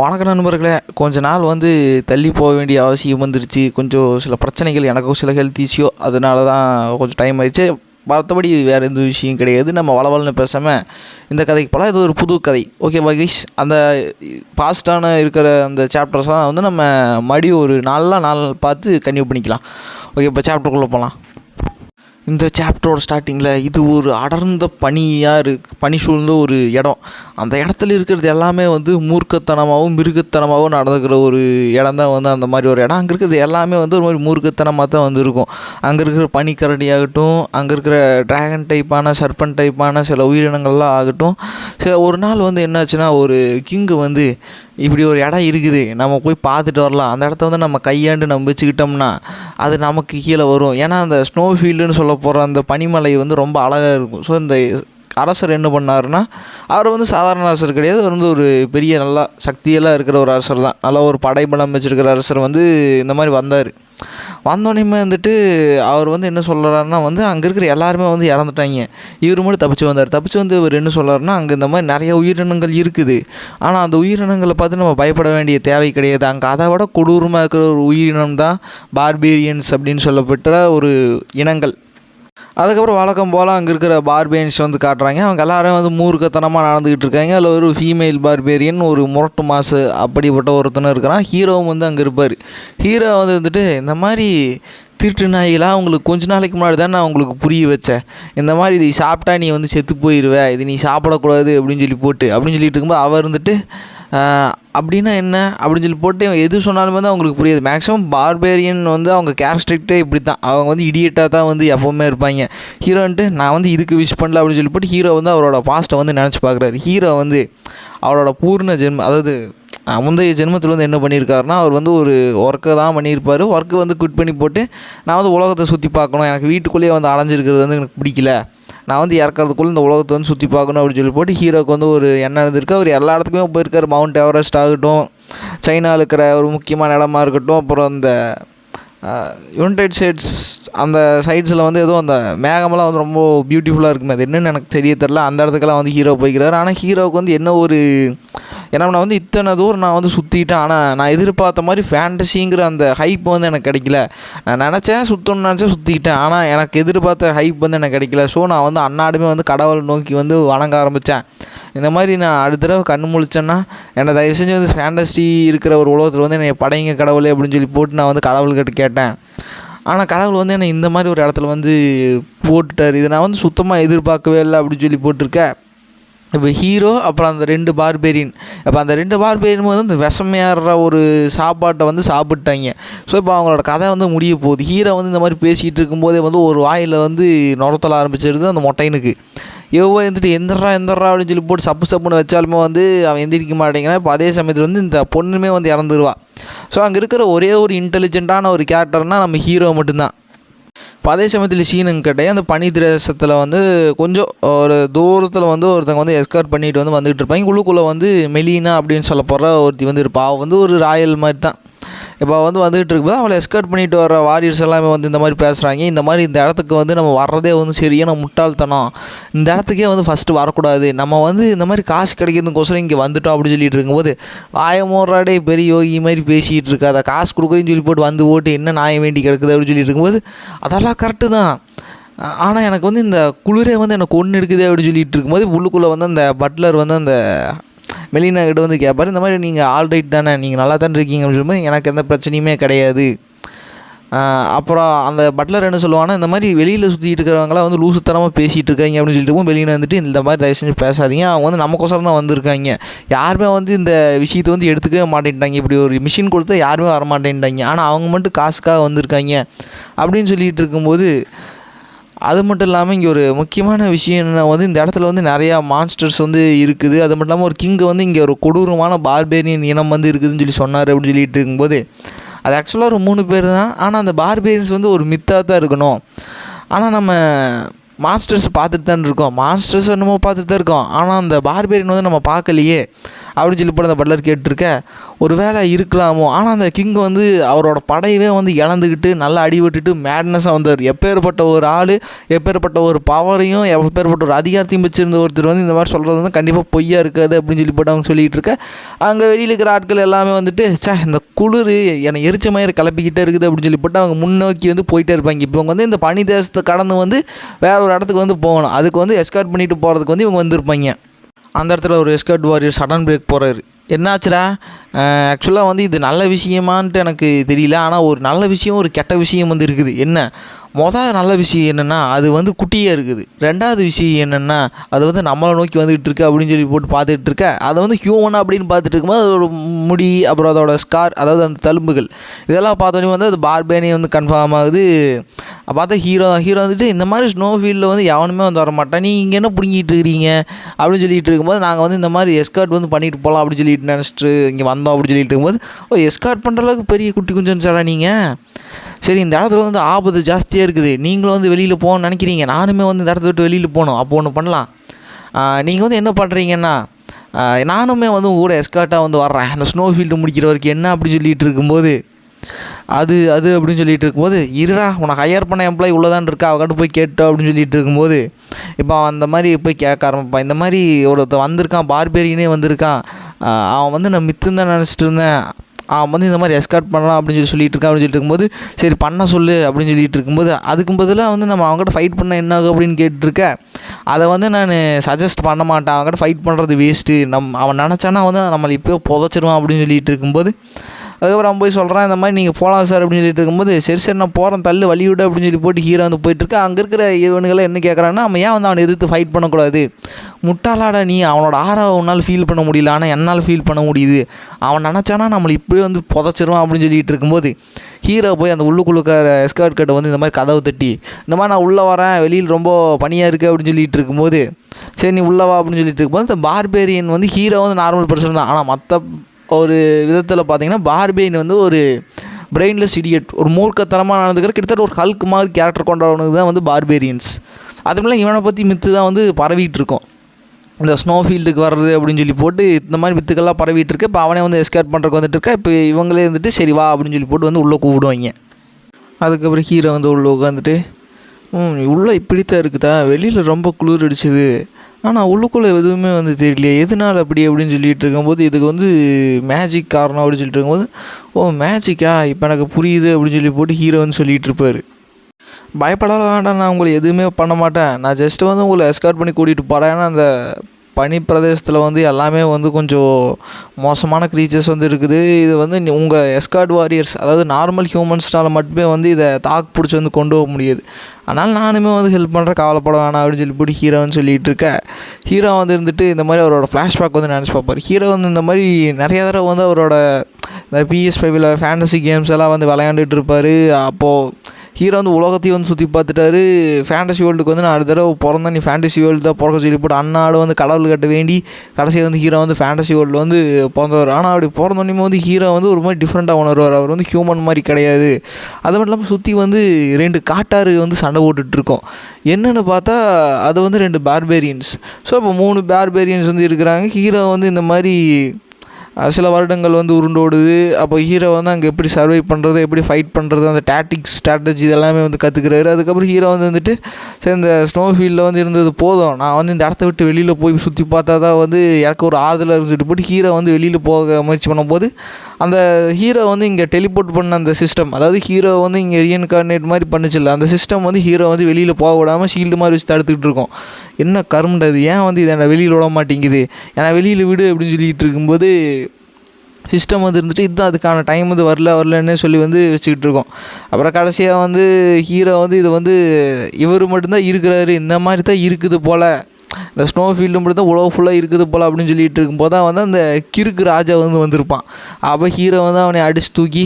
வணக்கம் நண்பர்களே. கொஞ்ச நாள் வந்து தள்ளி போக வேண்டிய அவசியம் வந்துருச்சு. கொஞ்சம் சில பிரச்சனைகள் எனக்கும் சில ஹெல்த் இஷ்யூ அதனால தான் கொஞ்சம் டைம் ஆயிடுச்சு. மற்றபடி வேறு எந்த விஷயம் கிடையாது. நம்ம வளவலன்னு பேசாமல் இந்த கதைக்கு போகலாம் இது ஒரு புது கதை. ஓகே மகேஷ் அந்த பாஸ்டான இருக்கிற அந்த சாப்டர்ஸ்லாம் வந்து நம்ம மறுபடியும் ஒரு நல்ல நாள் பார்த்து கன்டினியூ பண்ணிக்கலாம். ஓகே இப்போ சாப்டருக்குள்ளே போகலாம் இந்த சாப்டரோட ஸ்டார்டிங்கில் இது ஒரு அடர்ந்த பனியாக இருக்கு பனி சூழ்ந்த ஒரு இடம். அந்த இடத்துல இருக்கிறது எல்லாமே வந்து மூர்க்கத்தனமாகவும் மிருகத்தனமாகவும் நடந்துக்கிற ஒரு இடம் தான் வந்து அந்த மாதிரி ஒரு இடம். அங்கே இருக்கிறது எல்லாமே வந்து ஒரு மாதிரி மூர்க்கத்தனமாக தான் வந்து இருக்கும் அங்கே இருக்கிற பனிக்கரடியாகட்டும் அங்கே இருக்கிற டிராகன் டைப்பான சர்பன் டைப்பான சில உயிரினங்கள்லாம் ஆகட்டும். சில ஒரு நாள் வந்து என்னாச்சுன்னா ஒரு கிங்கு வந்து இப்படி ஒரு இடம் இருக்குது. நம்ம போய் பார்த்துட்டு வரலாம். அந்த இடத்த வந்து நம்ம கையாண்டு நம்ம வச்சுக்கிட்டோம்னா அது நமக்கு கீழே வரும். ஏன்னா அந்த ஸ்னோ ஃபீல்டுன்னு சொல்ல போகிற அந்த பனிமலை வந்து ரொம்ப அழகாக இருக்கும். ஸோ இந்த அரசர் என்ன பண்ணாருன்னா அவர் வந்து சாதாரண அரசர் கிடையாது. அவர் வந்து ஒரு பெரிய நல்லா சக்தியெல்லாம் இருக்கிற ஒரு அரசர் தான். நல்லா ஒரு படைபலம் வச்சுருக்கிற அரசர் வந்து இந்த மாதிரி வந்தார். வந்தோடனே வந்துட்டு அவர் வந்து என்ன சொல்கிறாருன்னா வந்து அங்கே இருக்கிற எல்லாருமே வந்து இறந்துட்டாங்க. இவர் மட்டும் தப்பிச்சு வந்தார். தப்பிச்சு வந்து இவர் என்ன சொல்கிறாருன்னா அங்கே இந்த மாதிரி நிறைய உயிரினங்கள் இருக்குது. ஆனால் அந்த உயிரினங்களை பார்த்து நம்ம பயப்பட வேண்டிய தேவை கிடையாது. அங்கே அதை விட கொடூரமாக இருக்கிற ஒரு உயிரினம் தான் பார்பேரியன்ஸ் அப்படின்னு சொல்லப்பட்ட ஒரு இனங்கள். அதுக்கப்புறம் வழக்கம் போல் அங்கே இருக்கிற பார்பேரியன்ஸ் வந்து காட்டுறாங்க. அவங்க எல்லாரும் வந்து மூர்க்கத்தனமாக நடந்துக்கிட்டு இருக்காங்க. அதில் ஒரு ஃபீமேல் பார்பேரியன் ஒரு முரட்டு மாசு அப்படிப்பட்ட ஒருத்தனும் இருக்கிறான். ஹீரோவும் வந்து அங்கே இருப்பார். ஹீரோ வந்து வந்துட்டு இந்த மாதிரி திருட்டு நாயிலாம் உங்களுக்கு கொஞ்ச நாளைக்கு முன்னாடி தான் நான் உங்களுக்கு புரிய வச்சேன். இந்த மாதிரி இதை சாப்பிட்டா நீ வந்து செத்து போயிடுவ இது நீ சாப்பிடக்கூடாது அப்படின்னு சொல்லி போட்டு அப்படின்னு சொல்லிட்டு இருக்கும்போது அவர் வந்துட்டு அப்படின்னா என்ன? அப்படின்னு சொல்லி போட்டு எது சொன்னாலும் வந்து அவங்களுக்கு புரியாது. மேக்ஸிமம் பார்பேரியன் வந்து அவங்க கேரக்டரிஸ்டே இப்படி தான் அவங்க வந்து இடியட்டாக தான் வந்து எப்போவுமே இருப்பாங்க. ஹீரோன்ட்டு நான் வந்து இதுக்கு விஷ் பண்ணல அப்படின்னு சொல்லி போட்டு ஹீரோ வந்து அவரோட பாஸ்ட்டை வந்து நினச்சி பார்க்குறாரு ஹீரோ வந்து அவரோட பூர்ண ஜென்ம அதாவது முந்தைய ஜென்மத்தில் வந்து என்ன பண்ணியிருக்காருன்னா அவர் வந்து ஒரு ஒர்க்கை தான் பண்ணியிருப்பார் ஒர்க்கு வந்து குவிட் பண்ணி போட்டு நான் வந்து உலகத்தை சுற்றி பார்க்கணும். எனக்கு வீட்டுக்குள்ளேயே வந்து அடைஞ்சிருக்கிறது வந்து எனக்கு பிடிக்கல. நான் வந்து இறக்கறதுக்குள்ளே இந்த உலகத்தை வந்து சுற்றி பார்க்கணும் அப்படின்னு சொல்லி போட்டு ஹீரோக்கு வந்து ஒரு எண்ணம் இருந்திருக்கு. அவர் எல்லா இடத்துக்குமே போயிருக்கார். மவுண்ட் எவரெஸ்ட் ஆகட்டும் சைனாவில் இருக்கிற ஒரு முக்கியமான இடமா இருக்கட்டும் அப்புறம் அந்த யுனைடெட் ஸ்டேட்ஸ் அந்த சைட்ஸில் வந்து எதுவும் அந்த மேகமெல்லாம் வந்து ரொம்ப பியூட்டிஃபுல்லாக இருக்குமே. அது என்னென்னு எனக்கு தெரிய தெரில அந்த இடத்துக்கெல்லாம் வந்து ஹீரோ போய்க்கிறாரு. ஆனால் ஹீரோவுக்கு வந்து என்ன ஒரு ஏன்னா நான் வந்து இத்தனை தூரம் நான் வந்து சுற்றிட்டேன் ஆனால் நான் எதிர்பார்த்த மாதிரி ஃபேண்டசிங்கிற அந்த ஹைப் வந்து எனக்கு கிடைக்கல. நான் நினச்சேன் சுற்றணும்னு நினச்சேன் சுற்றிக்கிட்டேன் ஆனால் எனக்கு எதிர்பார்த்த ஹைப் வந்து எனக்கு கிடைக்கல. ஸோ நான் வந்து அன்னாடுமே வந்து கடவுள் நோக்கி வந்து வணங்க ஆரம்பித்தேன் இந்த மாதிரி நான் அடுத்த தடவை கண் முழிச்சேன்னா என்னை தயவு செஞ்சு வந்து ஃபேண்டசி இருக்கிற ஒரு உலகத்தில் வந்து என்னை படைங்க கடவுளே அப்படின்னு சொல்லி போட்டு நான் வந்து கடவுள்கிட்ட கேட்டேன். ஆனால் கடவுள் வந்து என்னை இந்த மாதிரி ஒரு இடத்துல வந்து போட்டுட்டார். இதை நான் வந்து சுத்தமாக எதிர்பார்க்கவே இல்லை அப்படின்னு சொல்லி போட்டிருக்கேன். இப்போ ஹீரோ அப்புறம் அந்த ரெண்டு பார்பேரியன் இப்போ அந்த ரெண்டு பார்பேரியன் வந்து அந்த விஷமையாடுற ஒரு சாப்பாட்டை வந்து சாப்பிட்டாங்க. ஸோ இப்போ அவங்களோட கதை வந்து முடிய போகுது. ஹீரோ வந்து இந்த மாதிரி பேசிகிட்டு இருக்கும்போதே வந்து ஒரு வாயில் வந்து நுரத்தல ஆரம்பிச்சிருது அந்த மொட்டைனுக்கு எவ்வளோ இருந்துட்டு எந்திரா எந்திரா அப்படின்னு சொல்லி போட்டு சப்பு சப்புன்னு வச்சாலுமே வந்து அவன் எந்திரிக்க மாட்டேங்கிறான். இப்போ அதே சமயத்தில் வந்து இந்த பொண்ணுமே வந்து இறந்துருவா. ஸோ அங்கே இருக்கிற ஒரே ஒரு இன்டெலிஜென்ட்டான ஒரு கேரக்டர்னால் நம்ம ஹீரோ மட்டும்தான். இப்போ அதே சமயத்தில் சீனங்கிட்டே அந்த பனி திரேசத்தில் வந்து கொஞ்சம் ஒரு தூரத்தில் வந்து ஒருத்தங்க வந்து எஸ்கார்ட் பண்ணிட்டு வந்து வந்துகிட்டு இருப்பாங்க. உள்ளுக்குள்ளே வந்து மெலினா அப்படின்னு சொல்ல போகிற ஒருத்தி வந்து இருப்பா. அவள் வந்து ஒரு ராயல் மாதிரி தான் இப்போ வந்து வந்துகிட்டு இருக்கும்போது அவளை எஸ்கர்ட் பண்ணிட்டு வர வாரியர்ஸ் எல்லாமே வந்து இந்த மாதிரி பேசுகிறாங்க இந்த மாதிரி இந்த இடத்துக்கு வந்து நம்ம வர்றதே வந்து சரியான முட்டாள்தனம். இந்த இடத்துக்கே வந்து ஃபஸ்ட்டு வரக்கூடாது. நம்ம வந்து இந்த மாதிரி காசு கிடைக்கிறதுக்கோசரம் இங்கே வந்துட்டோம் அப்படின்னு சொல்லிட்டு இருக்கும்போது ஆயமோராடே பெரிய யோகி மாதிரி பேசிகிட்டு இருக்காத. காசு கொடுக்குறேன்னு சொல்லி போட்டு வந்து ஓட்டு என்ன நியாயம் வேண்டி கிடக்குது அப்படின்னு சொல்லிட்டு இருக்கும்போது அதெல்லாம் கரெக்டு தான். ஆனால் எனக்கு வந்து இந்த குளிரே வந்து எனக்கு ஒன்று எடுக்குது அப்படின்னு சொல்லிட்டு இருக்கும்போது உள்ளுக்குள்ளே வந்து அந்த பட்லர் வந்து அந்த மெலினா கிட்ட வந்து கேட்பாரு இந்த மாதிரி நீங்கள் ஆல்ரைட் தானே நீங்கள் நல்லா தானே இருக்கீங்க அப்படின்னு சொல்லும்போது எனக்கு எந்த பிரச்சனையுமே கிடையாது. அப்புறம் அந்த பட்லர் என்ன சொல்லுவான்னா இந்த மாதிரி வெளியில் சுற்றிட்டு இருக்கிறவங்களாம் வந்து லூசுத்தனமாக பேசிகிட்டு இருக்காங்க அப்படின்னு சொல்லிட்டு வெளியில் வந்துட்டு இந்த மாதிரி தயவு செஞ்சு பேசாதீங்க. அவங்க வந்து நமக்கோசரம் தான் வந்திருக்காங்க. யாருமே வந்து இந்த விஷயத்தை வந்து எடுத்துக்கவே மாட்டேன்ட்டாங்க. இப்படி ஒரு மிஷின் கொடுத்தா யாருமே வரமாட்டேன்ட்டாங்க. ஆனால் அவங்க மட்டும் காசுக்காக வந்திருக்காங்க. அப்படின்னு சொல்லிகிட்டு இருக்கும்போது அது மட்டும் இல்லாமல் இங்கே ஒரு முக்கியமான விஷயம் என்ன வந்து இந்த இடத்துல வந்து நிறையா மான்ஸ்டர்ஸ் வந்து இருக்குது. அது மட்டும் இல்லாமல் ஒரு கிங்கு வந்து இங்கே ஒரு கொடூரமான பார்பேரியன் இனம் வந்து இருக்குதுன்னு சொல்லி சொன்னார் அப்படின்னு சொல்லிட்டு இருக்கும்போது அது ஆக்சுவலாக ஒரு மூணு பேர் தான். ஆனால் அந்த பார்பேரியன்ஸ் வந்து ஒரு மித்தாக தான் இருக்கணும். ஆனால் நம்ம மாஸ்டர்ஸ் பார்த்துட்டு தான் இருக்கோம். மாஸ்டர்ஸ் என்னமோ பார்த்துட்டு தான் இருக்கோம். ஆனால் அந்த பார்பேரியன் வந்து நம்ம பார்க்கலையே. அப்படின்னு சொல்லி போட்டு அந்த பட்லர் கேட்டிருக்க ஒரு வேலை இருக்கலாமோ? ஆனால் அந்த கிங் வந்து அவரோட படையவே வந்து இழந்துக்கிட்டு நல்லா அடிபட்டுட்டு மேட்னஸாக வந்தார். எப்பேற்பட்ட ஒரு ஆள் எப்பேற்பட்ட ஒரு பவரையும் எப்பேற்பட்ட ஒரு அதிகாரத்தையும் வச்சுருந்த ஒருத்தர் வந்து இந்த மாதிரி சொல்கிறது வந்து கண்டிப்பாக பொய்யா இருக்காது அப்படின்னு சொல்லி போட்டு அவங்க சொல்லிகிட்டு இருக்க. அங்கே வெளியில் இருக்கிற ஆட்கள் எல்லாமே வந்துட்டு சே இந்த குளிர் என்னை எரிச்ச மாதிரி கிளப்பிக்கிட்டே இருக்குது அப்படின்னு சொல்லி போட்டு அவங்க முன்னோக்கி வந்து போயிட்டே இருப்பாங்க. இப்போ வந்து இந்த பனி தேசத்தை கடந்து வந்து வேற ஒரு இடத்துக்கு வந்து போகணும். அதுக்கு வந்து எஸ்கார்ட் பண்ணிட்டு போகிறதுக்கு வந்து இவங்க வந்திருப்பாங்க. அந்த இடத்துல ஒரு எஸ்கர்ட் வாரியர் சடன் பிரேக் போகிறாரு என்னாச்சுடா? ஆக்சுவலாக வந்து இது நல்ல விஷயமான்ட்டு எனக்கு தெரியல. ஆனால் ஒரு நல்ல விஷயம் ஒரு கெட்ட விஷயம் வந்து இருக்குது. என்ன? மொதல் நல்ல விஷயம் என்னென்னா அது வந்து குட்டியாக இருக்குது. ரெண்டாவது விஷயம் என்னென்னா அது வந்து நம்மளை நோக்கி வந்துகிட்டு இருக்கு அப்படின்னு சொல்லி போட்டு பார்த்துட்டு இருக்க. அதை வந்து ஹியூமன் அப்படின்னு பார்த்துட்டு இருக்கும்போது அதோட முடி அப்புறம் அதோட ஸ்கார் அதாவது அந்த தழும்புகள் இதெல்லாம் பார்த்தோன்னே வந்து அது பார்பேனி வந்து கன்ஃபார்ம் ஆகுது. பார்த்தா ஹீரோ ஹீரோ வந்துட்டு இந்த மாதிரி ஸ்னோ ஃபீல்டில் வந்து எவனுமே வந்து வரமாட்டான் நீ இங்கே என்ன பிடுங்கிட்டு இருக்கிறீங்க அப்படின்னு சொல்லிட்டு இருக்கும்போது நாங்கள் வந்து இந்த மாதிரி எஸ்கார்ட் வந்து பண்ணிட்டு போகலாம் அப்படின்னு சொல்லிட்டு நினச்சிட்டு இங்கே வந்தோம் அப்படின்னு சொல்லிட்டு இருக்கும்போது ஓ எஸ்கார்ட் பண்ணுற அளவுக்கு பெரிய குட்டி குஞ்சன்னு சாரா நீங்கள் சரி இந்த இடத்துல வந்து ஆபத்து ஜாஸ்தியாக இருக்குது. நீங்களும் வந்து வெளியில் போகணும்னு நினைக்கிறீங்க. நானுமே வந்து இந்த இடத்த விட்டு வெளியில் போகணும். அப்போ ஒன்று பண்ணலாம். நீங்கள் வந்து என்ன பண்ணுறீங்கன்னா நானுமே வந்து ஊரை கூட எஸ்கார்ட்டாக வந்து வர்றேன். அந்த ஸ்னோ ஃபீல்டு முடிக்கிற வரைக்கும் என்ன அப்படி சொல்லிட்டு இருக்கும்போது அது அது அப்படின்னு சொல்லிட்டு இருக்கும்போது இருடா உனக்கு ஹையர் பண்ண எம்ப்ளாயி உள்ளதான் இருக்கா? அவகிட்ட போய் கேட்டோம் அப்படின்னு சொல்லிட்டு இருக்கும்போது இப்போ அவன் அந்த மாதிரி போய் கேட்க ஆரம்பிப்பான். இந்த மாதிரி ஒருத்தன் வந்திருக்கான் பார்பேரியனே வந்திருக்கான். அவன் வந்து நான் மித்துன்னு தான் நினச்சிட்டு இருந்தேன். அவன் வந்து இந்த மாதிரி எஸ்கார்ட் பண்ணலாம் அப்படின்னு சொல்லி சொல்லிட்டு இருக்கான் அப்படின்னு சொல்லிட்டு இருக்கும்போது சரி பண்ண சொல்லு அப்படின்னு சொல்லிட்டு இருக்கும்போது அதுக்கும் பதிலாக வந்து நம்ம அவங்ககிட்ட ஃபைட் பண்ண என்ன ஆகும் அப்படின்னு கேட்டுருக்கேன் அதை வந்து நான் சஜஸ்ட் பண்ண மாட்டேன். அவங்ககிட்ட ஃபைட் பண்ணுறது வேஸ்ட்டு நம் அவன் நினச்சானா வந்து நம்மளை இப்போயோ புதைச்சிருவான் அப்படின்னு சொல்லிட்டு இருக்கும்போது அதுக்கப்புறம் அவன் போய் சொல்கிறான் இந்த மாதிரி நீங்கள் போகலாம் சார் அப்படின்னு சொல்லிட்டு இருக்கும்போது சரி சரி நான் போகிறேன் தள்ளு வழி விடு அப்படின்னு சொல்லி போட்டு ஹீரோ வந்து போயிட்டுருக்கு அங்கே இருக்கிற இவனுங்களை என்ன கேட்குறான்னா அவன் ஏன் வந்து அவனை எதிர்த்து ஃபைட் பண்ணக்கூடாது? முட்டாளாடா நீ அவனோட ஆறாவை உன்னால் ஃபீல் பண்ண முடியல ஆனால் என்னால் ஃபீல் பண்ண முடியுது. அவன் நினச்சானா நம்மளை இப்படியே வந்து புதைச்சிருவான் அப்படின்னு சொல்லிட்டு இருக்கும்போது ஹீரோ போய் அந்த உள்ளுக்குள்ளுக்கிற எஸ்கர்ட் கட்டை வந்து இந்த மாதிரி கதவு தட்டி இந்த மாதிரி நான் உள்ளே வரேன் வெளியில் ரொம்ப பனியாக இருக்குது அப்படின்னு சொல்லிட்டு இருக்கும்போது சரி நீ உள்ளே வா அப்படின்னு சொல்லிட்டு இருக்கும்போது இந்த பார்பேரியன் வந்து ஹீரோ வந்து நார்மல் பர்சன் தான். ஆனால் மற்ற ஒரு விதத்தில் பார்த்தீங்கன்னா பார்பேரியன் வந்து ஒரு பிரெயின்லெஸ் இடியட் ஒரு மூர்க்கத்தனமாக நடந்துக்கிற கிட்டத்தட்ட ஒரு ஹல்க் மாதிரி கேரக்டர் கொண்டவனுக்கு தான் வந்து பார்பேரியன்ஸ் அதுமில்ல இவனை பற்றி மித்து தான் வந்து பரவிட்டு இருக்கோம். இந்த ஸ்னோ ஃபீல்டுக்கு வர்றது அப்படின்னு சொல்லி போட்டு இந்த மாதிரி வித்துக்கெல்லாம் பரவிட்டு இருக்கு. இப்போ அவனே வந்து எஸ்கேட் பண்ணுறதுக்கு வந்துட்டு இருக்கா? இப்போ இவங்களே வந்துட்டு சரி வா அப்படின்னு சொல்லி போட்டு வந்து உள்ளே கூப்பிடுவாங்க. அதுக்கப்புறம் ஹீரோ வந்து உள்ளே உட்காந்துட்டு ம் உள்ளே இப்படித்தான் இருக்குதா? வெளியில் ரொம்ப குளிர் அடிச்சுது. ஆனால் உள்ளுக்குள்ளே எதுவுமே வந்து தெரியலையே. எதனால் அப்படி அப்படின்னு சொல்லிட்டு இருக்கும்போது இதுக்கு வந்து மேஜிக் காரணம் அப்படின்னு சொல்லிட்டு இருக்கும்போது ஓ மேஜிக்கா இப்போ எனக்கு புரியுது அப்படின்னு சொல்லி போட்டு ஹீரோ வந்து சொல்லிட்டு இருப்பார். பயப்பட வேண்டாம் நான் உங்களை எதுவுமே பண்ண மாட்டேன். நான் ஜஸ்ட்டு வந்து உங்களை எஸ்கார்ட் பண்ணி கூட்டிகிட்டு போகிறேன் ஏன்னா அந்த பனி பிரதேசத்தில் வந்து எல்லாமே வந்து கொஞ்சம் மோசமான க்ரீச்சர்ஸ் வந்து இருக்குது. இது வந்து உங்கள் எஸ்கார்ட் வாரியர்ஸ் அதாவது நார்மல் ஹியூமன்ஸ்னால் மட்டுமே வந்து இதை தாக்கு பிடிச்சி வந்து கொண்டு போக முடியாது. அதனால் நானுமே வந்து ஹெல்ப் பண்ணுறேன் கவலைப்பட வேணாம் அப்படின்னு சொல்லி போட்டு ஹீரோன்னு சொல்லிட்டு இருக்க. ஹீரோ வந்து இருந்துட்டு இந்த மாதிரி அவரோட ஃப்ளாஷ்பேக் வந்து நினச்சி பார்ப்பார். ஹீரோ வந்து இந்த மாதிரி நிறைய தடவை வந்து அவரோட இந்த பிஎஸ் ஃபைவில் ஃபேண்டசி கேம்ஸ் எல்லாம் வந்து விளையாண்டுட்டு இருப்பார். அப்போது ஹீரோ வந்து உலகத்தையும் வந்து சுற்றி பார்த்துட்டாரு. ஃபேண்டசி வேர்ல்டுக்கு வந்து நான் அடுத்த தடவை பிறந்தா நீ ஃபேண்டசி வேர்ல்டு தான் பிறக்க சொல்லி போட்டு அண்ணாடு வந்து கடவுள் கட்ட வேண்டி கடைசியாக வந்து ஹீரோ வந்து ஃபேண்டசி வேர்ல்டில் வந்து பிறந்தவர். ஆனால் அப்படி பிறந்தோடனே வந்து ஹீரோ வந்து ஒரு மாதிரி டிஃப்ரெண்ட்டாக உணர்வார். அவர் வந்து ஹியூமன் மாதிரி கிடையாது. அது மட்டும் இல்லாமல் சுற்றி வந்து ரெண்டு காட்டாறு வந்து சண்டை போட்டுட்ருக்கோம் என்னென்னு பார்த்தா அது வந்து ரெண்டு பார்பேரியன்ஸ் ஸோ இப்போ மூணு பார்பேரியன்ஸ் வந்து இருக்கிறாங்க. ஹீரோ வந்து இந்த மாதிரி சில வருடங்கள் வந்து உருண்டோடுது அப்போ ஹீரோ வந்து அங்கே எப்படி சர்வை பண்ணுறது எப்படி ஃபைட் பண்ணுறது அந்த டேட்டிக்ஸ் ஸ்ட்ராட்டஜி இதெல்லாமே வந்து கற்றுக்கிறாரு அதுக்கப்புறம் ஹீரோ வந்து வந்துட்டு சரி இந்த ஸ்னோ ஃபீல்டில் வந்து இருந்தது போதும். நான் வந்து இந்த இடத்த விட்டு வெளியில் போய் சுற்றி பார்த்தா தான் வந்து எனக்கு ஒரு ஆறுதலாக இருந்துட்டு போட்டு ஹீரோ வந்து வெளியில் போக முயற்சி பண்ணும்போது அந்த ஹீரோ வந்து இங்கே டெலிபோர்ட் பண்ண அந்த சிஸ்டம் அதாவது ஹீரோ வந்து இங்கே ரீஇன்கார்னேட் மாதிரி பண்ணிச்சில்ல அந்த சிஸ்டம் வந்து ஹீரோ வந்து வெளியில் போக விடாமல் ஷீல்டு மாதிரி வச்சு தடுத்துக்கிட்டு இருக்கோம். என்ன கருமண்டது ஏன் வந்து இதை என்னை வெளியில் விட மாட்டேங்குது? ஏன்னா வெளியில் விடு அப்படின்னு சொல்லிகிட்டு இருக்கும்போது சிஸ்டம் வந்து இருந்துட்டு இதுதான் அதுக்கான டைம் வந்து வரல வரலன்னு சொல்லி வந்து வச்சுக்கிட்டு இருக்கோம். அப்புறம் கடைசியாக வந்து ஹீரோ வந்து இது வந்து இவர் மட்டும்தான் இருக்கிறாரு. இந்த மாதிரி தான் இருக்குது போல். இந்த ஸ்னோ ஃபீல்டு மட்டும் தான் உலகம் ஃபுல்லாக இருக்குது போல் அப்படின்னு சொல்லிட்டு இருக்கும்போது தான் வந்து அந்த கிறுக்கு ராஜா வந்து வந்திருப்பான். அப்போ ஹீரோ வந்து அவனை அடிச்சு தூக்கி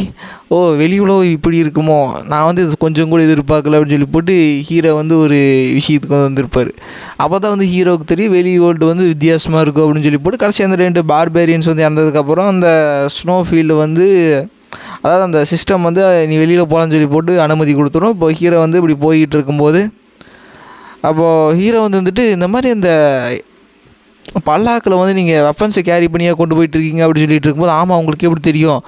ஓ வெளி உலகம் இப்படி இருக்குமோ? நான் வந்து இது கொஞ்சம் கூட எதிர்பார்க்கல அப்படின்னு சொல்லி போட்டு ஹீரோ வந்து ஒரு விஷயத்துக்கு வந்து வந்திருப்பார். அப்போ தான் வந்து ஹீரோவுக்கு தெரியும் வெளி வேர்ல்டு வந்து வித்தியாசமாக இருக்கும் அப்படின்னு சொல்லி போட்டு கடைசி அந்த ரெண்டு பார்பேரியன்ஸ் வந்து இறந்ததுக்கப்புறம் அந்த ஸ்னோ ஃபீல்டு வந்து அதாவது அந்த சிஸ்டம் வந்து நீ வெளியில் போகலான்னு சொல்லி போட்டு அனுமதி கொடுத்துரும். இப்போ ஹீரோ வந்து இப்படி போய்கிட்டு இருக்கும்போது அப்போது ஹீரோ வந்து வந்துட்டு இந்த மாதிரி அந்த பல்லாக்கில் வந்து நீங்கள் வெப்பன்ஸை கேரி பண்ணியாக கொண்டு போயிட்டுருக்கீங்க அப்படின்னு சொல்லிட்டு இருக்கும்போது ஆமாம் உங்களுக்கு எப்படி தெரியும்.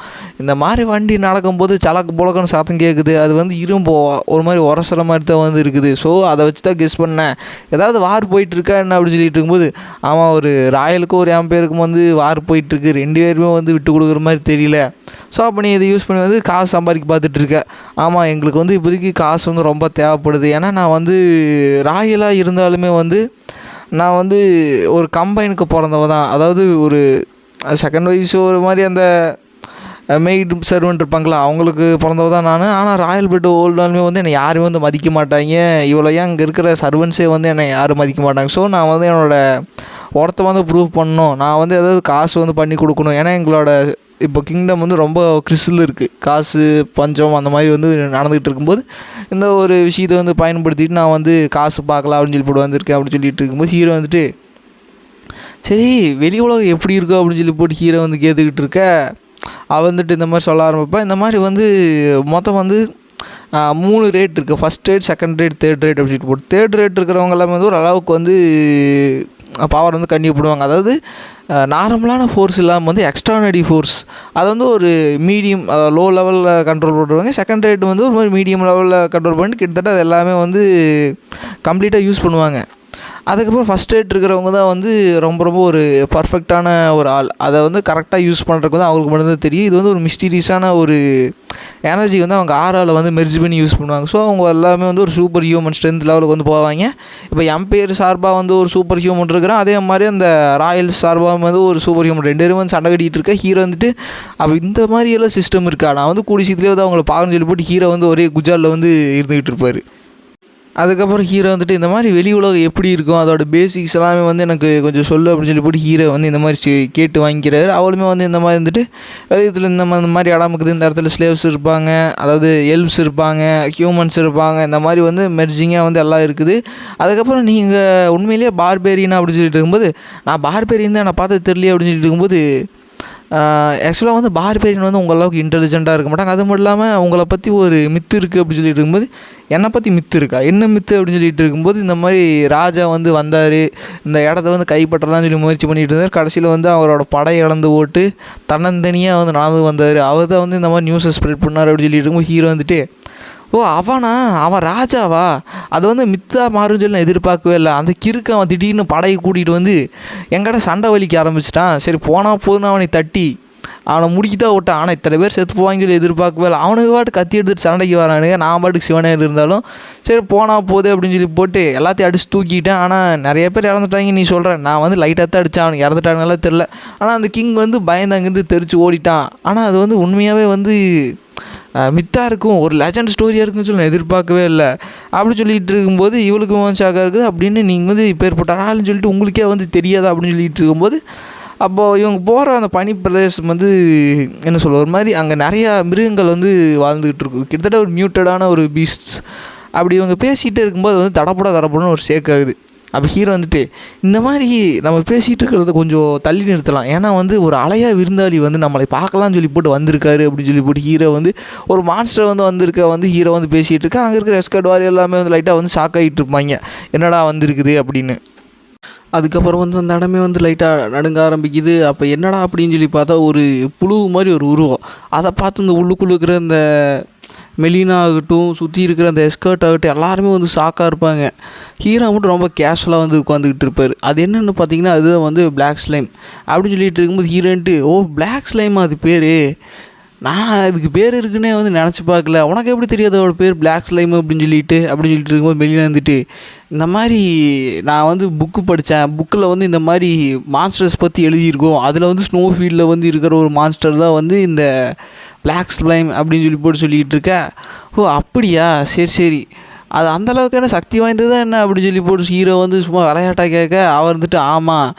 இந்த மாதிரி வண்டி நடக்கும்போது சலக்கு புழக்கன்னு சத்தம் கேட்குது அது வந்து இரும்போ ஒரு மாதிரி உரசுற மாதிரி தான் வந்து இருக்குது. ஸோ அதை வச்சு தான் கெஸ் பண்ணேன். ஏதாவது வார் போயிட்டுருக்கா என்ன அப்படின்னு சொல்லிட்டு இருக்கும்போது ஆமாம் ஒரு ராயலுக்கும் ஒரு எம்பேருக்கும் வந்து வார் போயிட்டுருக்கு. ரெண்டு பேருமே வந்து விட்டு கொடுக்குற மாதிரி தெரியல. ஸோ அப்போ நீ இதை யூஸ் பண்ணி வந்து காசு சம்பாதிக்க பார்த்துட்ருக்கேன் ஆமாம் எங்களுக்கு வந்து இப்போதைக்கு காசு வந்து ரொம்ப தேவைப்படுது. ஏன்னா நான் வந்து ராயலாக இருந்தாலுமே வந்து நான் வந்து ஒரு கம்பைனுக்கு பிறந்தவ தான். அதாவது ஒரு செகண்ட் வயசு ஒரு மாதிரி அந்த மெய்டு சர்வெண்ட் இருப்பாங்களா அவங்களுக்கு பிறந்தவ தான் நான். ஆனால் ராயல் பெட் ஓல்டாலுமே வந்து என்னை யாருமே வந்து மதிக்க மாட்டாங்க. இவ்வளோ ஏன் அங்கே இருக்கிற சர்வன்ஸே வந்து என்னை யாரும் மதிக்க மாட்டாங்க. ஸோ நான் வந்து என்னோடய ஒருத்த வந்து ப்ரூவ் பண்ணணும். நான் வந்து ஏதாவது காசு வந்து பண்ணி கொடுக்கணும். ஏன்னா எங்களோட இப்போ கிங்டம் வந்து ரொம்ப கிறிஸ்டில் இருக்குது காசு பஞ்சம் அந்த மாதிரி வந்து நடந்துக்கிட்டு இருக்கும்போது இந்த ஒரு விஷயத்தை வந்து பயன்படுத்திட்டு நான் வந்து காசு பார்க்கலாம் அப்படின்னு சொல்லி போட்டு வந்திருக்கேன் அப்படின்னு சொல்லிட்டு இருக்கும்போது ஹீரோ வந்துட்டு சரி வெளி உலகம் எப்படி இருக்கோ? அப்படின்னு சொல்லி போட்டு ஹீரோ வந்து கேட்டுக்கிட்டு இருக்க அவன் வந்துட்டு இந்த மாதிரி சொல்ல ஆரம்பிப்பேன் இந்த மாதிரி வந்து மொத்தம் வந்து மூணு ரேட் இருக்குது first rate second rate third rate அப்படின்னு சொல்லிட்டு போட்டு தேர்ட் ரேட் இருக்கிறவங்க எல்லாமே வந்து ஒரு அளவுக்கு வந்து பவர் வந்து கண்டிப்பாக போடுவாங்க. அதாவது நார்மலான ஃபோர்ஸ் இல்லாமல் வந்து எக்ஸ்ட்ரானரி ஃபோர்ஸ் அதை வந்து ஒரு மீடியம் லோ லெவலில் கண்ட்ரோல் பண்ணுவாங்க செகண்ட் ரேட் வந்து ஒரு மாதிரி மீடியம் லெவலில் கண்ட்ரோல் பண்ணிட்டு கிட்டத்தட்ட அது எல்லாமே வந்து கம்ப்ளீட்டாக யூஸ் பண்ணுவாங்க. அதுக்கப்புறம் ஃபஸ்ட் எய்ட் இருக்கிறவங்க தான் வந்து ரொம்ப ரொம்ப ஒரு பர்ஃபெக்டான ஒரு ஆள். அதை வந்து கரெக்டாக யூஸ் பண்ணுறதுக்கு வந்து அவங்களுக்கு மட்டும்தான் தெரியும். இது வந்து ஒரு மிஸ்டீரியஸான ஒரு எனர்ஜி வந்து அவங்க ஆறாவில் வந்து மெர்ஜ் பண்ணி யூஸ் பண்ணுவாங்க. ஸோ அவங்க எல்லாமே வந்து ஒரு சூப்பர் ஹியூமன் ஸ்ட்ரென்த் லெவலுக்கு வந்து போவாங்க. இப்போ எம்பையர் சார்பாக வந்து ஒரு சூப்பர் ஹியூமன் இருக்கிறான். அதே மாதிரி அந்த ராயல் சார்பாக வந்து ஒரு சூப்பர் ஹியூமன் ரெண்டு பேரும் வந்து சண்டை கட்டிகிட்டு இருக்க ஹீரோ வந்துட்டு அப்போ இந்த மாதிரி எல்லாம் சிஸ்டம் இருக்கா? நான் வந்து கூடி சீக்கிரத்தில் வந்து அவங்கள பார்க்கணும்னு சொல்லி போட்டு ஹீரோ வந்து ஒரே குஜாலில் வந்து இருந்துக்கிட்டு இருப்பார். அதுக்கப்புறம் ஹீரோ வந்துட்டு இந்த மாதிரி வெளி உலகம் எப்படி இருக்கும்? அதோட பேசிக்ஸ் எல்லாமே வந்து எனக்கு கொஞ்சம் சொல்லு அப்படின்னு சொல்லி போட்டு ஹீரோ வந்து இந்த மாதிரி கேட்டு வாங்கிக்கிறாரு. அவளுமே வந்து இந்த மாதிரி வந்துட்டு இதில் இந்த மாதிரி இந்த மாதிரி இடம் இருக்குது இந்த இடத்துல ஸ்லேவ்ஸ் இருப்பாங்க. அதாவது எல்ப்ஸ் இருப்பாங்க ஹியூமன்ஸ் இருப்பாங்க. இந்த மாதிரி வந்து மெர்ஜிங்காக வந்து எல்லாம் இருக்குது. அதுக்கப்புறம் நீங்கள் உண்மையிலேயே பார்பேரியனா அப்படின்னு சொல்லிட்டு இருக்கும்போது நான் பார்பேரியன் தான் நான் பார்த்தது தெரியல அப்படின்னு சொல்லிட்டு இருக்கும்போது ஆக்சுவலாக வந்து பார்பேரியன் வந்து உங்கள் அளவுக்கு இன்டெலிஜென்ட்டாக இருக்க மாட்டாங்க. அது மட்டும் இல்லாமல் உங்களை பற்றி ஒரு மித்து இருக்குது அப்படின்னு சொல்லிட்டு இருக்கும்போது என்னை பற்றி மித்து இருக்கா? என்ன மித்து அப்படின்னு சொல்லிட்டு இருக்கும்போது இந்த மாதிரி ராஜா வந்து வந்தார் இந்த இடத்த வந்து கைப்பற்றலாம்னு சொல்லி முயற்சி பண்ணிகிட்டு இருந்தார். கடைசியில் வந்து அவரோட படை இழந்து ஓட்டு தன்னந்தனியாக வந்து நடந்து வந்தார். அவர் தான் வந்து இந்த மாதிரி நியூஸை ஸ்ப்ரெட் பண்ணார் அப்படின்னு சொல்லிட்டு இருக்கும்போது ஹீரோ வந்துட்டு ஓ அவனா? அவன் ராஜாவா? அது வந்து மித்தா மாறுன்னு சொல்லி நான் எதிர்பார்க்கவே இல்லை. அந்த கிறுக்கு அவன் திடீர்னு படையை கூட்டிகிட்டு வந்து எங்கிட்ட சண்டை வலிக்க ஆரம்பிச்சிட்டான். சரி போனால் போதுன்னு அவனை தட்டி அவனை முடிக்கிட்டா விட்டான் ஆனால் இத்தனை பேர் செத்து போவாங்க சொல்லி எதிர்பார்க்கவே இல்லை. அவனுக்கு பாட்டு கத்தி எடுத்துட்டு சண்டைக்கு வரானுங்க. நான் பாட்டுக்கு சிவனையில் இருந்தாலும் சரி போனால் போதே அப்படின்னு சொல்லி போட்டு எல்லாத்தையும் அடித்து தூக்கிட்டேன். ஆனால் நிறைய பேர் இறந்துட்டாங்க. நீ சொல்கிற நான் வந்து லைட்டாக தான் அடித்தான் அவனுக்கு இறந்துட்டாங்கலாம் தெரில ஆனால் அந்த கிங் வந்து பயந்து அங்கேருந்து தெரிச்சு ஓடிட்டான். ஆனால் அது வந்து உண்மையாகவே வந்து மித்தாக இருக்கும் ஒரு லெஜண்ட் ஸ்டோரியாக இருக்குன்னு சொல்லி நான் எதிர்பார்க்கவே இல்லை. அப்படி சொல்லிகிட்டு இருக்கும்போது இவளுக்கு ஷாக்காக இருக்குது. அப்படின்னு நீங்கள் வந்து இப்போ ஏற்பட்ட ஆளுன்னு சொல்லிட்டு உங்களுக்கே வந்து தெரியாதா அப்படின்னு சொல்லிகிட்டு இருக்கும்போது அப்போது இவங்க போகிற அந்த பனி பிரதேசம் வந்து என்ன சொல்ல ஒரு மாதிரி அங்கே நிறையா மிருகங்கள் வந்து வாழ்ந்துக்கிட்டு இருக்கும் கிட்டத்தட்ட ஒரு மியூட்டடான ஒரு பீஸ்ட்ஸ் அப்படி இவங்க பேசிகிட்டே இருக்கும்போது வந்து தடப்பட தடப்படன்னு ஒரு ஷேக் ஆகுது. அப்போ ஹீரோ வந்துட்டு இந்த மாதிரி நம்ம பேசிகிட்டு இருக்கிறத கொஞ்சம் தள்ளி நிறுத்தலாம். ஏன்னா வந்து ஒரு அலையா விருந்தாளி வந்து நம்மளை பார்க்கலாம்னு சொல்லி போட்டு வந்திருக்காரு அப்படின்னு சொல்லி போட்டு ஹீரோ வந்து ஒரு மான்ஸ்டர் வந்து வந்திருக்க வந்து ஹீரோ வந்து பேசிகிட்டு இருக்கா. அங்கே இருக்கிற எஸ்கட் வாரி எல்லாமே வந்து லைட்டாக வந்து ஷாக் ஆகிட்டு இருப்பாங்க. என்னடா வந்திருக்குது அப்படின்னு. அதுக்கப்புறம் வந்து அந்த இடமே வந்து லைட்டாக நடுங்க ஆரம்பிக்குது. அப்போ என்னடா அப்படின்னு சொல்லி பார்த்தா ஒரு புழு மாதிரி ஒரு உருவம். அதை பார்த்து இந்த உள்ளுக்குள்ளே இருக்கிற இந்த மெலினா ஆகட்டும் சுற்றி இருக்கிற அந்த எஸ்கர்ட் ஆகட்டும் எல்லாருமே வந்து ஷாக்காக இருப்பாங்க. ஹீரோ மட்டும் ரொம்ப கேஷுவலாக வந்து உட்காந்துக்கிட்டு இருப்பார். அது என்னென்னு பார்த்தீங்கன்னா அதுதான் வந்து பிளாக் ஸ்லைம் அப்படின்னு சொல்லிட்டு இருக்கும்போது ஹீரோன்ட்டு ஓ பிளாக் ஸ்லைமா அது பேர். நான் அதுக்கு பேர் இருக்குன்னே வந்து நினச்சி பார்க்கல. உனக்கு எப்படி தெரியாது அவரோட பேர்? பிளாக் ஸ்லைம் அப்படின்னு சொல்லிட்டு அப்படின்னு சொல்லிட்டு இருக்கும்போது வெளியில் வந்துட்டு இந்த மாதிரி நான் வந்து புக்கு படித்தேன் புக்கில் வந்து இந்த மாதிரி மான்ஸ்டர்ஸ் பற்றி எழுதியிருக்கோம். அதில் வந்து ஸ்னோ ஃபீல்டில் வந்து இருக்கிற ஒரு மான்ஸ்டர் தான் வந்து இந்த பிளாக் ஸ்லைம் அப்படின்னு சொல்லி போட்டு சொல்லிக்கிட்டு இருக்க ஓ அப்படியா? சரி சரி. அது அந்தளவுக்கான சக்தி வாய்ந்தது தான் என்ன அப்படின்னு சொல்லி போட்டு ஹீரோ வந்து சும்மா விளையாட்டாக கேட்க அவர் வந்துட்டு ஆமாம்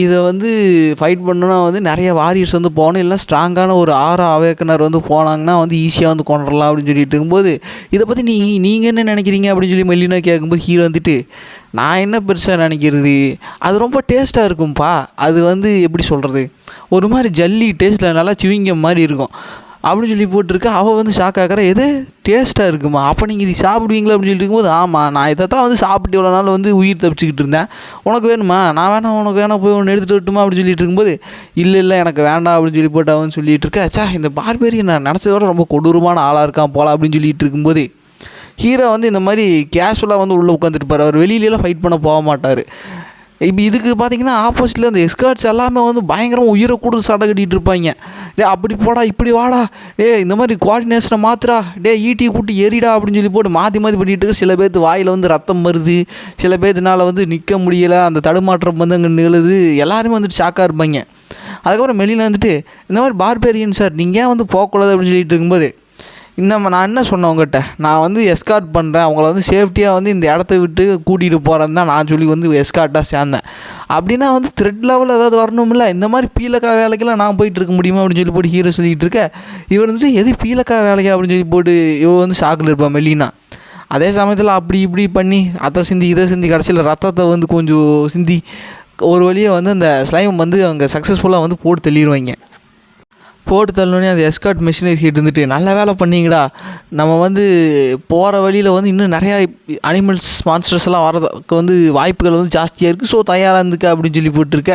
இதை வந்து ஃபைட் பண்ணுன்னா வந்து நிறைய வாரியர்ஸ் வந்து போகணும். இல்லை ஸ்ட்ராங்கான ஒரு ஆறு அவேக்கனர் வந்து போனாங்கன்னா வந்து ஈஸியாக வந்து கொண்டுடலாம் அப்படின்னு சொல்லிட்டு இருக்கும்போது இதை பற்றி நீ நீங்கள் என்ன நினைக்கிறீங்க? அப்படின்னு சொல்லி மெல்லினா கேட்கும்போது ஹீரோ வந்துட்டு நான் என்ன பெருசாக நினைக்கிறது? அது ரொம்ப டேஸ்ட்டாக இருக்கும்ப்பா அது வந்து எப்படி சொல்கிறது ஒரு மாதிரி ஜல்லி டேஸ்ட்டில் நல்லா சிவிங்க மாதிரி இருக்கும். அப்படின்னு சொல்லி போட்டிருக்கு. அவள் வந்து ஷாக் ஆகிற. எது? டேஸ்ட்டாக இருக்குமா? அப்போ நீங்கள் இது சாப்பிடுவீங்களா? அப்படின்னு சொல்லிட்டு இருக்கும்போது ஆமாம் நான் இதை தான் வந்து சாப்பிட்டு இவ்வளோ நாள் வந்து உயிர் தப்பிச்சுக்கிட்டு இருந்தேன். உனக்கு வேணுமா? நான் வேணாம் உனக்கு வேணா போய் ஒன்று எடுத்துகிட்டு வரட்டுமா? அப்படின்னு சொல்லிட்டு இருக்கும்போது இல்லை இல்லை எனக்கு வேண்டாம் அப்படின்னு சொல்லி போட்டாவன்னு சொல்லிட்டு இருக்கா. சா இந்த பார்பேரி நான் நினச்சதோட ரொம்ப கொடூரமான ஆளாக இருக்கான் போல அப்படின்னு சொல்லிட்டு இருக்கும்போது ஹீரோ வந்து இந்த மாதிரி கேஷுவலாக வந்து உள்ளே உட்காந்துருப்பார் அவர் வெளியிலலாம் ஃபைட் பண்ண போக மாட்டார். இப்போ இதுக்கு பார்த்தீங்கன்னா ஆப்போசிட்டில் அந்த எஸ்கர்ட்ஸ் எல்லாமே வந்து பயங்கரமாக உயிரை கொடுத்து சடை கட்டிகிட்டு இருப்பாங்க. டே அப்படி போடா இப்படி வாடா. டே இந்த மாதிரி கோஆர்டினேஷனை மாத்திரா டே ஈட்டி கூட்டி எரிடா அப்படின்னு சொல்லி போட்டு மாற்றி மாற்றி பண்ணிட்டு இருக்கு. சில பேர்த்து வாயில் வந்து ரத்தம் வருது. சில பேர்த்துனால வந்து நிற்க முடியலை. அந்த தடுமாற்றம் வந்து அங்கே நிகழுது. எல்லாருமே வந்துட்டு ஷாக்காக இருப்பாங்க. அதுக்கப்புறம் வெளியில் வந்துட்டு இந்த மாதிரி பார்பேரியன் சார் நீங்கள் ஏன் வந்து போகக்கூடாது அப்படின்னு சொல்லிட்டு இருக்கும்போது இன்னும் நான் என்ன சொன்னேன் உங்கள்கிட்ட நான் வந்து எஸ்கார்ட் பண்ணுறேன் அவங்கள வந்து சேஃப்டியாக வந்து இந்த இடத்த விட்டு கூட்டிகிட்டு போகிறேன்னு தான் நான் சொல்லி வந்து எஸ்கார்ட்டாக சேர்ந்தேன். அப்படின்னா வந்து த்ரெட் லெவலில் ஏதாவது வரணும்ல? இந்த மாதிரி பீலக்கா வேலைக்கெல்லாம் நான் போயிட்டு இருக்க முடியுமா? அப்படின்னு சொல்லி போட்டு ஹீரோ சொல்லிகிட்டு இருக்க. இவர் வந்துட்டு எது பீலக்கா வேலைக்கா? அப்படின்னு சொல்லி போட்டு இவ வந்து ஷாக்கில் இருப்பான் மெல்லினா. அதே சமயத்தில் அப்படி இப்படி பண்ணி அதை சிந்தி இதை சிந்தி கடைசியில் ரத்தத்தை வந்து கொஞ்சம் சிந்தி ஒரு வழியை வந்து அந்த ஸ்லைம் வந்து அவங்க சக்ஸஸ்ஃபுல்லாக வந்து போட்டு தெளிடுவாங்க போட்டு தள்ளோடனே அந்த எஸ்கார்ட் மிஷினரி ஹீட் இருந்துட்டு நல்ல வேலை பண்ணிங்கடா. நம்ம வந்து போகிற வழியில் வந்து இன்னும் நிறையா அனிமல்ஸ் மான்ஸ்டர்ஸ் எல்லாம் வரதுக்கு வந்து வாய்ப்புகள் வந்து ஜாஸ்தியாக இருக்குது ஸோ தயாராக இருந்துக்க அப்படின்னு சொல்லி போட்டிருக்க.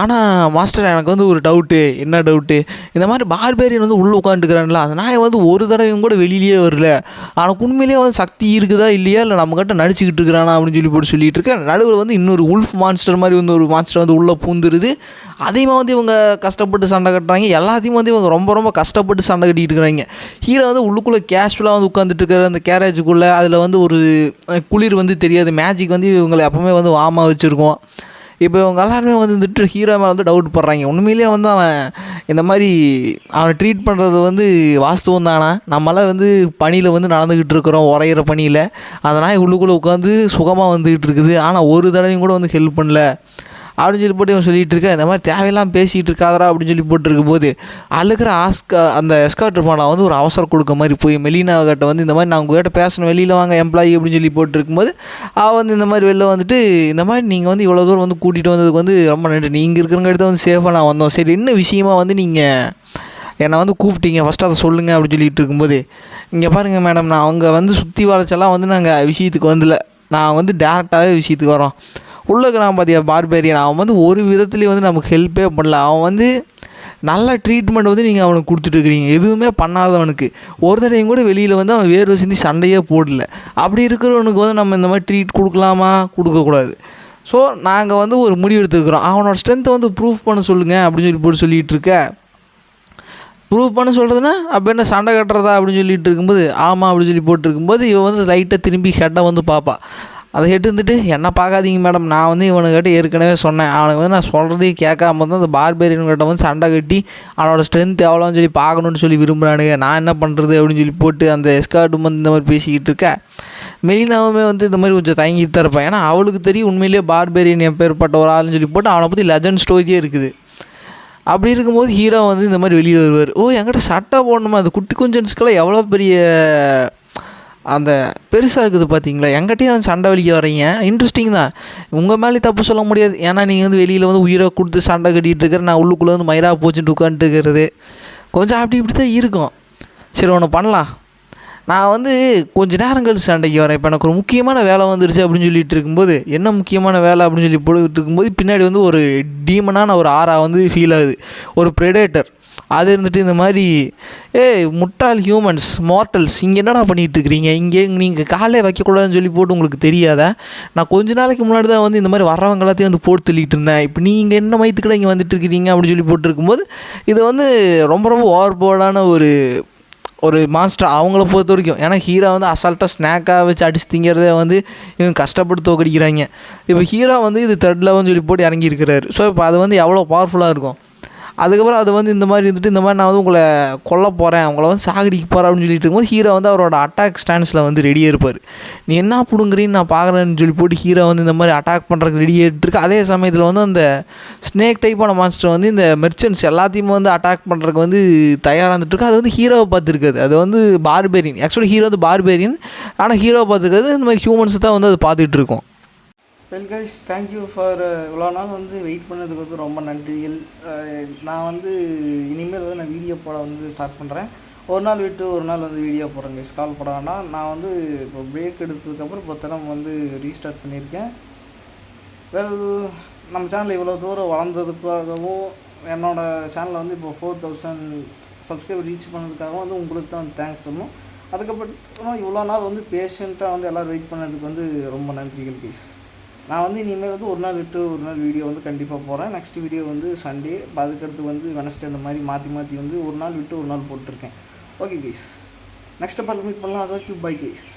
ஆனால் மாஸ்டர் எனக்கு வந்து ஒரு டவுட்டு என்ன டவுட்டு இந்த மாதிரி பார்பேரியன் வந்து உள்ளே உட்காந்துக்கிறான்ல அந்த நாயை வந்து ஒரு தடவையும் கூட வெளியிலேயே வரல. ஆனால் உண்மையிலேயே வந்து சக்தி இருக்குதா இல்லையா? இல்லை நம்மக்கிட்ட நடிச்சுக்கிட்டு இருக்கிறானா? அப்படின்னு சொல்லி போட்டு சொல்லிட்டு இருக்கேன் நடுவில் வந்து இன்னொரு உல்ஃப் மான்ஸ்டர் மாதிரி வந்து ஒரு மான்ஸ்டர் வந்து உள்ளே பூந்துருது. அதையும் வந்து இவங்க கஷ்டப்பட்டு சண்டை கட்டுறாங்க. எல்லாத்தையும் வந்து இவங்க ரொம்ப ரொம்ப கஷ்டப்பட்டு சண்டை கட்டிகிட்டு இருக்கிறாங்க ஹீரோ வந்து உள்ளுக்குள்ளே கேஷுவலாக வந்து உட்காந்துட்டு இருக்கிற அந்த கேரேஜுக்குள்ளே அதில் வந்து ஒரு குளிர் வந்து தெரியாது. மேஜிக் வந்து இவங்களை எப்போவுமே வந்து வாமா வச்சுருக்கோம். இப்போ இவங்க எல்லாருமே வந்து வந்துட்டு ஹீரோ மேலே வந்து டவுட் படுறாங்க. உண்மையிலேயே வந்து அவன் இந்த மாதிரி அவனை ட்ரீட் பண்ணுறது வந்து வாஸ்தவம் தானா? நம்மளாம் வந்து பனியில் வந்து நடந்துக்கிட்டு இருக்கிறோம். உரையிற பனியில் அந்த நாய் உள்ளுக்குள்ளே உட்காந்து சுகமாக வந்துக்கிட்டு இருக்குது. ஆனால் ஒரு தடவையும் கூட வந்து ஹெல்ப் பண்ணல. அப்படின்னு சொல்லி போட்டு இவன் சொல்லிட்டு இருக்க இந்த மாதிரி தேவையெல்லாம் பேசிகிட்டு இருக்காதரா அப்படின்னு சொல்லி போட்டுருக்கும் போது அழுகிற ஆஸ்கா அந்த எஸ்கார்ட் இருப்பான் வந்து ஒரு அவசரம் கொடுக்க மாதிரி போய் மெலினா கிட்ட வந்து இந்த மாதிரி நான் உங்ககிட்ட பேசணும் வெளியில் வாங்க எம்ப்ளாயி அப்படின்னு சொல்லி போட்டுருக்கும்போது அவள் வந்து இந்த மாதிரி வெளில வந்துட்டு இந்த மாதிரி நீங்கள் வந்து இவ்வளோ தூரம் வந்து கூட்டிகிட்டு வந்ததுக்கு வந்து ரொம்ப நன்றி. நீங்கள் இருக்கிறவங்க இடத்த வந்து சேஃபாக நான் வந்தோம். சரி என்ன விஷயமா வந்து நீங்கள் என்னை வந்து கூப்பிட்டீங்க? ஃபஸ்ட்டு அதை சொல்லுங்கள் அப்படின்னு சொல்லிட்டு இருக்கும்போது இங்கே பாருங்கள் மேடம் நான் அவங்க வந்து சுற்றி வளைச்செல்லாம் வந்து நாங்கள் விஷயத்துக்கு வந்துல நான் வந்து டேரெக்டாகவே விஷயத்துக்கு வரோம் உள்ளே இருக்கிறான் பார்த்தியா பார்பேரியன் அவன் வந்து ஒரு விதத்துலேயும் வந்து நமக்கு ஹெல்ப்பே பண்ணல. அவன் வந்து நல்ல ட்ரீட்மெண்ட் வந்து நீங்கள் அவனுக்கு கொடுத்துட்ருக்கிறீங்க எதுவுமே பண்ணாதவனுக்கு. ஒரு தடவையும் கூட வெளியில் வந்து அவன் வேர்வை சிந்தி சண்டையே போடல. அப்படி இருக்கிறவனுக்கு வந்து நம்ம இந்த மாதிரி ட்ரீட் கொடுக்கலாமா? கொடுக்கக்கூடாது. ஸோ நாங்கள் வந்து ஒரு முடிவு எடுத்துக்கிறோம். அவனோட ஸ்ட்ரென்த்தை வந்து ப்ரூஃப் பண்ண சொல்லுங்கள் அப்படின்னு சொல்லி போட்டு சொல்லிகிட்டு இருக்க. ப்ரூவ் பண்ண சொல்கிறதுனா அப்போ என்ன சண்டை கட்டுறதா அப்படின்னு சொல்லிட்டு இருக்கும்போது ஆமாம் அப்படின்னு சொல்லி போட்டிருக்கும்போது இவன் வந்து லைட்டாக திரும்பி ஹெட்டை வந்து பார்ப்பா. அதை எடுத்துட்டு என்ன பார்க்காதீங்க மேடம். நான் வந்து இவனுக்கிட்ட ஏற்கனவே சொன்னேன். அவனுக்கு வந்து நான் சொல்கிறதையும் கேட்காம தான் அந்த பார்பேரியன்கிட்ட வந்து சண்டை கட்டி அவனோட ஸ்ட்ரென்த் எவ்வளோன்னு சொல்லி பார்க்கணுன்னு சொல்லி விரும்புகிறானுங்க நான் என்ன பண்ணுறது அப்படின்னு சொல்லி போட்டு அந்த எஸ்கார்டும் வந்து இந்த மாதிரி பேசிக்கிட்டு இருக்க. மெலினாவுமே வந்து இந்த மாதிரி கொஞ்சம் தயங்கிட்டு தான் இருப்பான். ஏன்னா அவளுக்கு தெரியும் உண்மையிலேயே பார்பேரியன் எப்பேற்பட்ட ஒரு ஆள்னு சொல்லி போட்டு அவனை பற்றி லெஜண்ட் ஸ்டோரியே இருக்குது. அப்படி இருக்கும்போது ஹீரோ வந்து இந்த மாதிரி வெளியே வருவார். ஓ என்கிட்ட சட்டை போடணுமா? அந்த குட்டி குஞ்சன்ஸ்க்கெல்லாம் எவ்வளோ பெரிய அந்த பெருசாக இருக்குது பார்த்தீங்களா எங்கிட்டயும் வந்து சண்டை வலிக்க வரீங்க இன்ட்ரெஸ்டிங் தான். உங்கள் மேலே தப்பு சொல்ல முடியாது. ஏன்னா நீங்கள் வந்து வெளியில் வந்து உயிரை கொடுத்து சண்டை கட்டிகிட்டு இருக்கிற நான் உள்ளுக்குள்ளே வந்து மயிராக போச்சுட்டு உட்காந்துட்டு இருக்கிறது. கொஞ்சம் அப்படி இப்படி தான் இருக்கும். சரி ஒன்று பண்ணலாம். நான் வந்து கொஞ்ச நேரம் கழிச்சு சண்டைக்கு வரேன். இப்போ எனக்கு ஒரு முக்கியமான வேலை வந்துருச்சு அப்படின்னு சொல்லிட்டு இருக்கும்போது என்ன முக்கியமான வேலை அப்படின்னு சொல்லி போட்டுக்கிட்டு இருக்கும்போது பின்னாடி வந்து ஒரு டீமனான ஒரு ஆறா வந்து ஃபீல் ஆகுது. ஒரு ப்ரெடேட்டர் அது இருந்துட்டு இந்த மாதிரி ஏய் முட்டாள் ஹியூமன்ஸ் மார்ட்டல்ஸ் இங்கே என்னடா பண்ணிகிட்டு இருக்கிறீங்க இங்கே நீங்கள் காலே வைக்கக்கூடாதுன்னு சொல்லி போட்டு உங்களுக்கு தெரியாதா? நான் கொஞ்ச நாளைக்கு முன்னாடி தான் வந்து இந்த மாதிரி வர்றவங்க எல்லாத்தையும் வந்து போட்டு தள்ளிட்டு இருந்தேன் இப்போ நீங்கள் என்ன மயத்துக்கிட்ட இங்கே வந்துட்டு இருக்கிறீங்க அப்படின்னு சொல்லி போட்டுருக்கும்போது இது வந்து ரொம்ப ரொம்ப ஓவர் போர்டான ஒரு ஒரு மாஸ்டர் அவங்கள பொறுத்த வரைக்கும். ஏன்னா ஹீரோ வந்து அசால்ட்டாக ஸ்நாக்காக வச்சு அடிச்சு திங்கிறத வந்து இவங்க கஷ்டப்பட்டு தோக்கடிக்கிறாங்க. இப்போ ஹீரோ வந்து இது தேர்ட் லெவன் சொல்லி போட்டு இறங்கியிருக்கிறாரு. ஸோ இப்போ அது வந்து எவ்வளோ பவர்ஃபுல்லாக இருக்கும்? அதுக்கப்புறம் அது வந்து இந்த மாதிரி இருந்துட்டு இந்த மாதிரி நான் வந்து உங்களை கொல்ல போகிறேன் உங்களை வந்து சாகடிக்க போகிறேன் அப்படின்னு சொல்லிட்டு இருக்கும்போது ஹீரோ வந்து அவரோட அட்டாக் ஸ்டான்ஸில் வந்து ரெடியாக இருப்பார். நீ என்ன பிடுங்குறீன்னு நான் பார்க்குறேன்னு சொல்லி போட்டு ஹீரோ வந்து இந்த மாதிரி அட்டாக் பண்ணுறதுக்கு ரெடியாக இருக்கு. அதே சமயத்தில் வந்து அந்த ஸ்னேக் டைப்பான மாஸ்டர் வந்து இந்த மெர்ச்சன்ட்ஸ் எல்லாத்தையுமே வந்து அட்டாக் பண்ணுறதுக்கு வந்து தயாராக இருந்துட்டுருக்கு அது வந்து ஹீரோவை பார்த்துருக்காது. அது வந்து பார்பேரியன் ஆக்சுவலி ஹீரோ வந்து பார்பேரியன் ஆனால் ஹீரோவை பார்த்துருக்காது இந்த மாதிரி ஹியூமன்ஸ் தான் வந்து அது பார்த்துட்டு இருக்கோம். வெல் கைஸ் தேங்க்யூ ஃபார் இவ்வளோ நாள் வந்து வெயிட் பண்ணதுக்கு வந்து ரொம்ப நன்றிகள் நான் வந்து இனிமேல் வந்து நான் வீடியோ போட வந்து ஸ்டார்ட் பண்ணுறேன் ஒரு நாள் விட்டு ஒரு நாள் வந்து வீடியோ போடுறேன் கைஸ் கால் போட வேண்டாம். நான் வந்து இப்போ பிரேக் எடுத்ததுக்கப்புறம் இப்போ தினம் வந்து ரீஸ்டார்ட் பண்ணியிருக்கேன். வெல் நம்ம சேனல் இவ்வளோ தூரம் வளர்ந்ததுக்காகவும் என்னோடய சேனலை வந்து இப்போ ஃபோர் தௌசண்ட் சப்ஸ்கிரைபர் ரீச் பண்ணதுக்காகவும் வந்து உங்களுக்கு தான் தேங்க்ஸ் சொல்லணும். அதுக்கப்புறம் இவ்வளோ நாள் வந்து பேஷண்ட்டாக வந்து எல்லோரும் வெயிட் பண்ணதுக்கு வந்து ரொம்ப நன்றிகள் ப்ளீஸ் நான் வந்து இனிமேல் வந்து ஒரு நாள் விட்டு ஒரு நாள் வீடியோ வந்து கண்டிப்பாக போகிறேன் நெக்ஸ்ட் வீடியோ வந்து சண்டே அதுக்கடுத்து வந்து வெனஸ்டே அந்த மாதிரி மாற்றி மாற்றி வந்து ஒரு நாள் விட்டு ஒரு நாள் போட்டிருக்கேன். Okay guys next part meet பண்ணலாம். அது வரைக்கும் பை கைஸ்